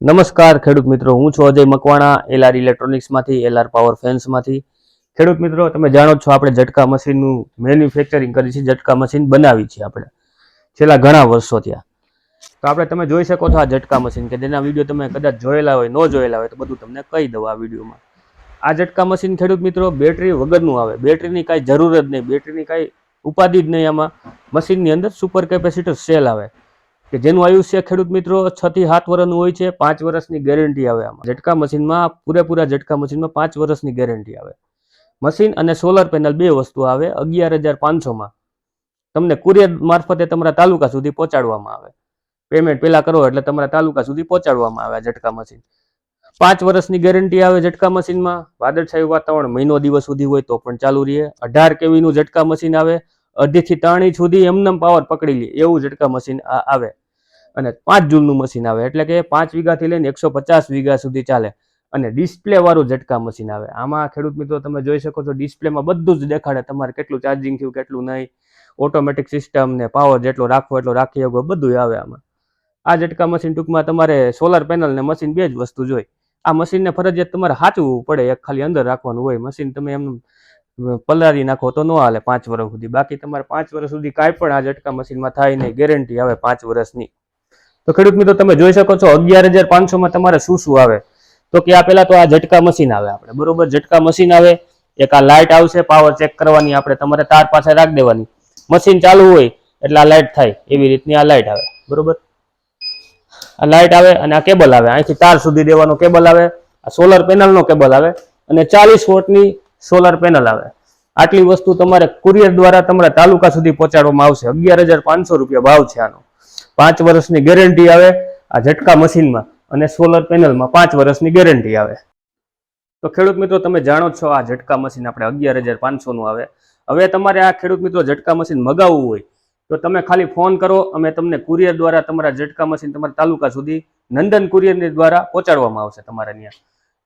નમસ્કાર ખેડૂત મિત્રો, હું છું અજય મકવાણા એલઆર ઇલેક્ટ્રોનિક્સમાંથી એલઆર પાવર ફેન્સમાંથી ખેડૂત મિત્રો, તમે જાણો છો આપણે ઝટકા મશીનનું મેન્યુફેક્ચરિંગ કરી છે ઝટકા મશીન બનાવી છે આપણે, છેલ્લા ઘણા વર્ષો ત્યાં તો આપણે તમે જોઈ શકો છો આ ઝટકા મશીન કે જેના વીડિયો તમે કદાચ જોયેલા હોય, ન જોયેલા હોય, તો બધું તમને કહી દઉં આ વિડીયોમાં. આ ઝટકા મશીન ખેડૂત મિત્રો બેટરી વગરનું આવે. બેટરીની કાંઈ જરૂર જ નહીં બેટરીની કાંઈ ઉપાધિ જ નહીં આમાં. મશીનની અંદર સુપર કેપેસિટર સેલ આવે. કે જેનું આયુષ્ય ખેડૂત મિત્રો છ થી સાત વર્ષનું હોય છે, પાંચ વર્ષની ગેરંટી આવે આમાં. ઝટકા મશીનમાં, પૂરેપૂરા ઝટકા મશીનમાં પાંચ વર્ષની ગેરંટી આવે. મશીન અને સોલર પેનલ બે વસ્તુ આવે, અગિયાર હજાર પાંચસોમાં. તમને કુરિયર મારફતે તમારા તાલુકા સુધી પહોંચાડવામાં આવે. પેમેન્ટ પેલા કરો એટલે તમારા તાલુકા સુધી પહોંચાડવામાં આવે આ ઝટકા મશીન. પાંચ વર્ષની ગેરંટી આવે ઝટકા મશીનમાં. વાદળછાયું વાતાવરણ મહિનો દિવસ સુધી હોય તો પણ ચાલુ રહે. અઢાર કેવીનું ઝટકા મશીન આવે અઢીથી ત્રણ સુધી એમનેમ પાવર પકડી લે, એવું ઝટકા મશીન આવે. અને પાંચ જૂલનું મશીન આવે. એટલે કે પાંચ વીઘાથી લઈને એકસો પચાસ વીઘા સુધી ચાલે. અને ડિસ્પ્લેવાળું ઝટકા મશીન આવે. આમાં ખેડૂત મિત્રો તમે જોઈ શકો છો, ડિસ્પ્લેમાં બધું જ દેખાડે. તમારે કેટલું ચાર્જિંગ થયું, કેટલું નહીં. ઓટોમેટિક સિસ્ટમ ને પાવર જેટલો રાખવો એટલો રાખી શકો બધું આવે આમાં. આ ઝટકા મશીન ટૂંકમાં તમારે સોલાર પેનલ ને મશીન બે જ વસ્તુ જોઈ. આ મશીનને ફરજિયાત તમારે સાચવું પડે, એક ખાલી અંદર રાખવાનું હોય. મશીન તમે એમ પલારી નાખો તો ન હાલે પાંચ વર્ષ સુધી. બાકી તમારે પાંચ વર્ષ સુધી કાંઈ પણ આ ઝટકા મશીનમાં થાય નહીં. ગેરંટી આવે પાંચ વર્ષની. તો ખેડૂત મિત્રો, તમે જોઈ શકો છો અગિયાર હજાર પાંચસોમાં તમારે શું શું આવે? તો કે આ પહેલા તો આ ઝટકા મશીન આવે આપણે, બરોબર? ઝટકા મશીન આવે, એક આ લાઇટ આવશે, પાવર ચેક કરવાની આપણે તમારે તાર પાસે રાખી દેવાની. મશીન ચાલુ હોય એટલે આ લાઇટ થાય, એવી રીતની આ લાઇટ આવે, બરોબર? આ લાઇટ આવે અને આ કેબલ આવે, અહીંથી તાર સુધી દેવાનો કેબલ આવે, આ સોલર પેનલનો કેબલ આવે અને ચાલીસ વોટની સોલર પેનલ આવે. આટલી વસ્તુ તમારે કુરિયર દ્વારા તમારા તાલુકા સુધી પહોંચાડવામાં આવશે. અગિયાર હજાર પાંચસો રૂપિયા ભાવ છે આનો. પાંચ વર્ષની ગેરંટી આવે આ ઝટકા મશીનમાં અને સોલર પેનલમાં પાંચ વર્ષની ગેરંટી આવે. તો ખેડૂત મિત્રો, તમે જાણો છો આ ઝટકા મશીન આપણે અગિયાર હજાર પાંચસોનું આવે. હવે તમારે આ ખેડૂત મિત્રો ઝટકા મશીન મગાવવું હોય, તો તમે ખાલી ફોન કરો, અમે તમને કુરિયર દ્વારા તમારા ઝટકા મશીન તમારા તાલુકા સુધી નંદન કુરિયરની દ્વારા પહોંચાડવામાં આવશે તમારે ત્યાં.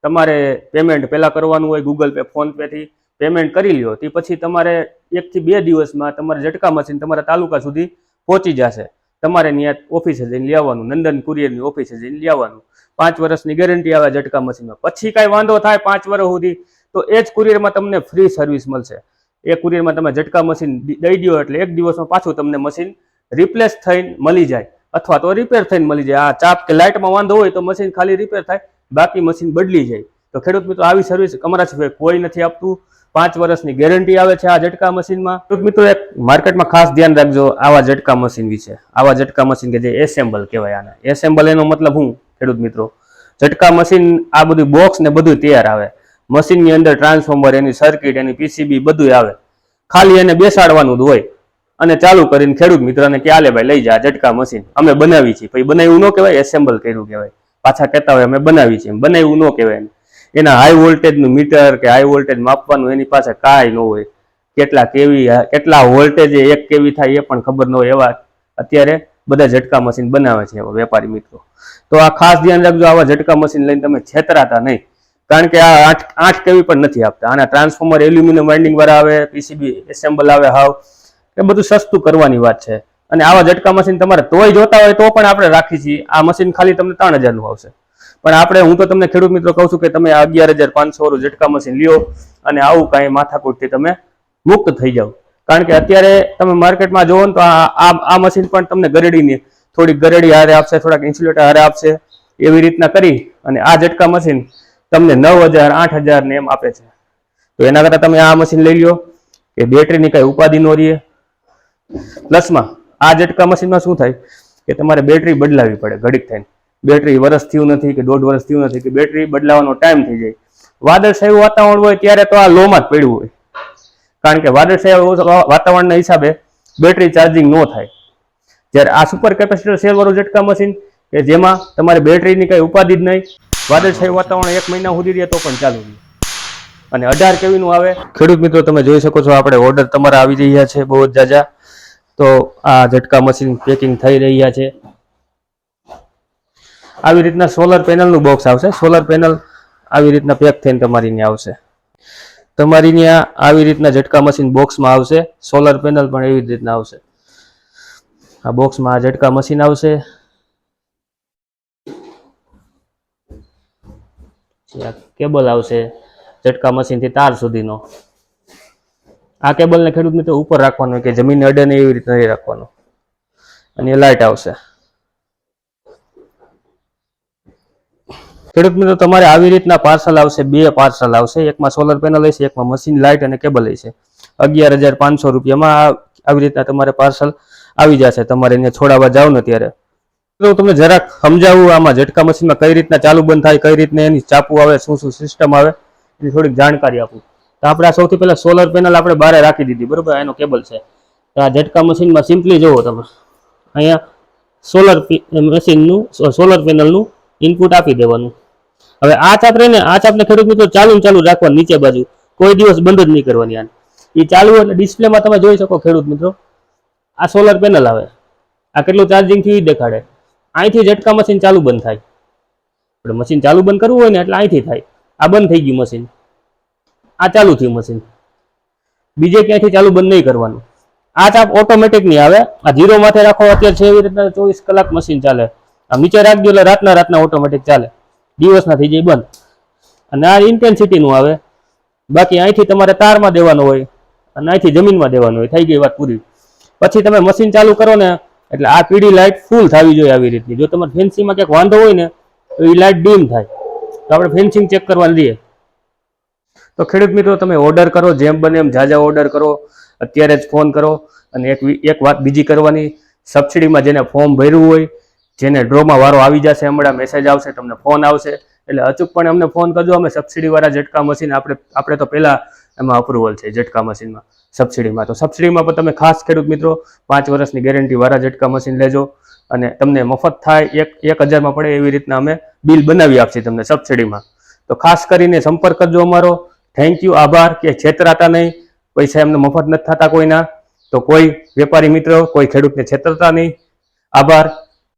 તમારે પેમેન્ટ પહેલાં કરવાનું હોય ગૂગલ પે ફોન પેથી પેમેન્ટ કરી લ્યો, તે પછી તમારે એકથી બે દિવસમાં તમારે ઝટકા મશીન તમારા તાલુકા સુધી પહોંચી જશે. તમારે ત્યાં ઓફિસે જઈને લેવાનું નંદન કુરિયરની ઓફિસે જઈને લેવાનું પાંચ વર્ષની ગેરંટી આવે ઝટકા મશીનમાં. પછી કાંઈ વાંધો થાય પાંચ વર્ષ સુધી, તો એ જ કુરિયરમાં તમને ફ્રી સર્વિસ મળશે. એ કુરિયરમાં તમે ઝટકા મશીન દઈ દો એટલે એક દિવસમાં પાછું તમને મશીન રિપ્લેસ થઈને મળી જાય. અથવા તો રિપેર થઈને મળી જાય. આ ચાપ કે લાઇટમાં વાંધો હોય તો મશીન ખાલી રિપેર થાય, બાકી મશીન બદલી જાય. તો ખેડૂત મિત્રો, આવી સર્વિસ અમારા સિવાય કોઈ નથી આપતું. પાંચ વર્ષની ગેરંટી આવે છે આ ઝટકા મશીનમાં. તો મિત્રો એક માર્કેટમાં ખાસ ધ્યાન રાખજો, આવા ઝટકા મશીન વિશે. આવા ઝટકા મશીન કે જે એસેમ્બલ કહેવાય આને. એસેમ્બલ એનો મતલબ હું? ખેડૂત મિત્રો. ઝટકા મશીન, આ બધું બોક્સ ને બધું તૈયાર આવે. મશીનની અંદર ટ્રાન્સફોર્મર એની સર્કિટ એની પીસીબી બધું આવે. ખાલી એને બેસાડવાનું જ હોય. અને ચાલુ કરીને ખેડૂત મિત્રને કે, આલે ભાઈ, લઈ જા ઝટકા મશીન. અમે બનાવી છીએ. પછી બનાવ્યું ન કહેવાય એસેમ્બલ કર્યું કહેવાય. પાછા કહેતા હોય, અમે બનાવી છીએ. બનાવ્યું ન કહેવાય એને. હાઈ વોલ્ટેજનું મીટર કે હાઈ વોલ્ટેજ માપવાનું એની પાસે કાંઈ ન હોય. કેટલા કેવી, કેટલા વોલ્ટેજ એક કેવી થાય એ પણ ખબર ન હોય એવા અત્યારે બધા ઝટકા મશીન બનાવે છે એવા વેપારી મિત્રો. તો આ ખાસ ધ્યાન રાખજો, આવા ઝટકા મશીન લઈને તમે છેતરાતા નહીં. કારણ કે આ આઠ આઠ કેવી પણ નથી આપતા. આના ટ્રાન્સફોર્મર એલ્યુમિનિયમ વાઇન્ડિંગ વાળા આવે પીસીબી એસેમ્બલ આવે, હાવ. એ બધું સસ્તું કરવાની વાત છે. અને આવા ઝટકા મશીન તમારે તોય જોતા હોય તો પણ આપણે રાખી છીએ. આ મશીન ખાલી તમને ત્રણ હજારનું આવશે. પણ આપણે, હું તો તમને ખેડૂત મિત્રો કહું છું કે તમે અગિયાર હજાર પાંચસો વાળું ઝટકા મશીન લ્યો અને આવું કાંઈ માથાકૂટથી તમે મુક્ત થઈ જાઓ. કારણ કે અત્યારે તમે માર્કેટમાં જોવો ને તો આ આ- મશીન પણ તમને ગરેડીની થોડીક ગરેડી હારે આપશે, થોડાક ઇન્સ્યુલેટર હારે આપશે, એવી રીતના કરી અને આ ઝટકા મશીન તમને નવ હજાર, આઠ હજાર ને એમ આપે છે. તો એના કરતાં તમે આ મશીન લઈ લ્યો કે બેટરીની કઈ ઉપાધિ ન રહીએ પ્લસમાં આ ઝટકા મશીનમાં શું થાય? કે તમારે બેટરી બદલાવી પડે, ઘડીક થઈને. બેટરી વરસ થયું નથી કે દોઢ વર્ષ થયું નથી કે બેટરી બદલાવાનો ટાઈમ થઈ જાય. વાદળછાયું વાતાવરણ હોય ત્યારે તો આ લોમાં જ પડ્યું હોય. કારણ કે વાદળછાયા વાતાવરણના હિસાબે બેટરી ચાર્જિંગ ન થાય. જ્યારે આ સુપર કેપેસિટર સેલવાળું ઝટકા મશીન કે જેમાં તમારે બેટરીની કઈ ઉપાધિ જ નહીં, વાદળછાયું વાતાવરણ એક મહિના સુધી રહે તો પણ ચાલુ રહે. અને અઢાર કેવીનું આવે. ખેડૂત મિત્રો, તમે જોઈ શકો છો આપણે ઓર્ડર તમારા આવી રહ્યા છે બહુ જ જાજા. તો આ ઝટકા મશીન પેકિંગ થઈ રહ્યા છે. આવી રીતના સોલર પેનલનું બોક્સ આવશે. સોલર પેનલ આવી રીતના પેક થઈને તમારી ત્યાં આવશે. તમારી ત્યાં આવી રીતના ઝટકા મશીન બોક્સમાં આવશે. સોલર પેનલ પણ એવી જ રીતના આવશે. આ બોક્સમાં આ ઝટકા મશીન આવશે. કેબલ આવશે ઝટકા મશીનથી તાર સુધીનો. આ કેબલને ખેડૂત મિત્રો ઉપર રાખવાનો કે જમીન અડે ને એવી રીતે રાખવાનો. અને લાઇટ આવશે. ખેડૂત મિત્રો, તમારે આવી રીતના પાર્સલ આવશે, બે પાર્સલ આવશે. એકમાં સોલર પેનલ હશે, એકમાં મશીન લાઇટ અને કેબલ હશે. અગિયાર હજાર પાંચસો રૂપિયામાં આવી રીતના તમારે પાર્સલ આવી જશે. તમારે એને છોડાવવા જાવ ને ત્યારે. હું તમને જરાક સમજાવું, આમાં ઝટકા મશીનમાં કઈ રીતના ચાલુ બંધ થાય, કઈ રીતના એની ચાપુ આવે, શું શું સિસ્ટમ આવે, એની થોડીક જાણકારી આપું. તો આપણે આ સૌથી પહેલા સોલર પેનલ આપણે બહાર રાખી દીધી, બરોબર? એનો કેબલ છે. આ ઝટકા મશીનમાં સિમ્પલી જુઓ તમે. અહીંયા સોલર મશીનનું સોલર પેનલનું ઇનપુટ આપી દેવાનું. હવે આ ચાપ રહીને આ ચાપને ખેડૂત મિત્રો ચાલુ ચાલુ રાખવાની નીચે બાજુ. કોઈ દિવસ બંધ જ નહીં કરવાની આને. એ ચાલુ એટલે ડિસ્પ્લેમાં તમે જોઈ શકો ખેડૂત મિત્રો. આ સોલર પેનલ આવે. આ કેટલું ચાર્જિંગ થયું દેખાડે. અહીંથી ઝટકા મશીન ચાલુ બંધ થાય. આપણે મશીન ચાલુ બંધ કરવું હોય ને એટલે અહીંથી થાય. આ બંધ થઈ ગયું મશીન આ ચાલુ થયું મશીન બીજે ક્યાંયથી ચાલુ બંધ નહીં કરવાનું. આ ચાપ ઓટોમેટિક નહીં આવે. આ જીરો માથે રાખો, અત્યારે છે એવી રીતના ચોવીસ કલાક મશીન ચાલે. આ નીચે રાખજો એટલે રાતના રાતના ઓટોમેટિક ચાલે. દિવસના થઈ જાય બંધ. અને આ ઇન્ટેન્સિટીનું આવે. બાકી અહીંથી તમારે તારમાં દેવાનું હોય અને અહીંથી જમીનમાં દેવાનું હોય. થઈ ગઈ વાત પૂરી. પછી તમે મશીન ચાલુ કરો ને, એટલે આ પીળી લાઇટ ફૂલ થવી જોઈએ આવી રીતની. જો તમારે ફેન્સિંગમાં ક્યાંક વાંધો હોય ને, તો એ લાઇટ ડીમ થાય. તો આપણે ફેન્સિંગ ચેક કરવાની દઈએ તો ખેડૂત મિત્રો, તમે ઓર્ડર કરો, જેમ બને એમ જાજા ઓર્ડર કરો. અત્યારે જ ફોન કરો. અને એક એક વાત બીજી કરવાની. સબસિડીમાં જેને ફોર્મ ભર્યું હોય જેને ડ્રોમાં વારો આવી જશે, હમણાં મેસેજ આવશે, તમને ફોન આવશે. એટલે અચૂકપણે અમને ફોન કરજો, અમે સબસિડીવાળા ઝટકા મશીન આપણે આપણે તો પહેલા એમાં અપ્રુવલ છે ઝટકા મશીનમાં, સબસિડીમાં. તો સબસિડીમાં પણ તમે ખાસ ખેડૂત મિત્રો, પાંચ વર્ષની ગેરંટી વાળા ઝટકા મશીન લેજો અને તમને મફત થાય, એક એક હજારમાં પડે એવી રીતના અમે બિલ બનાવી આપશે તમને સબસિડીમાં. તો ખાસ કરીને સંપર્ક કરજો અમારો. થેન્ક યુ આભાર. કે છેતરાતા નહીં. પૈસા એમને મફત નથી થતા કોઈના. તો કોઈ વેપારી મિત્રો, કોઈ ખેડૂતને છેતરતા નહીં. આભાર.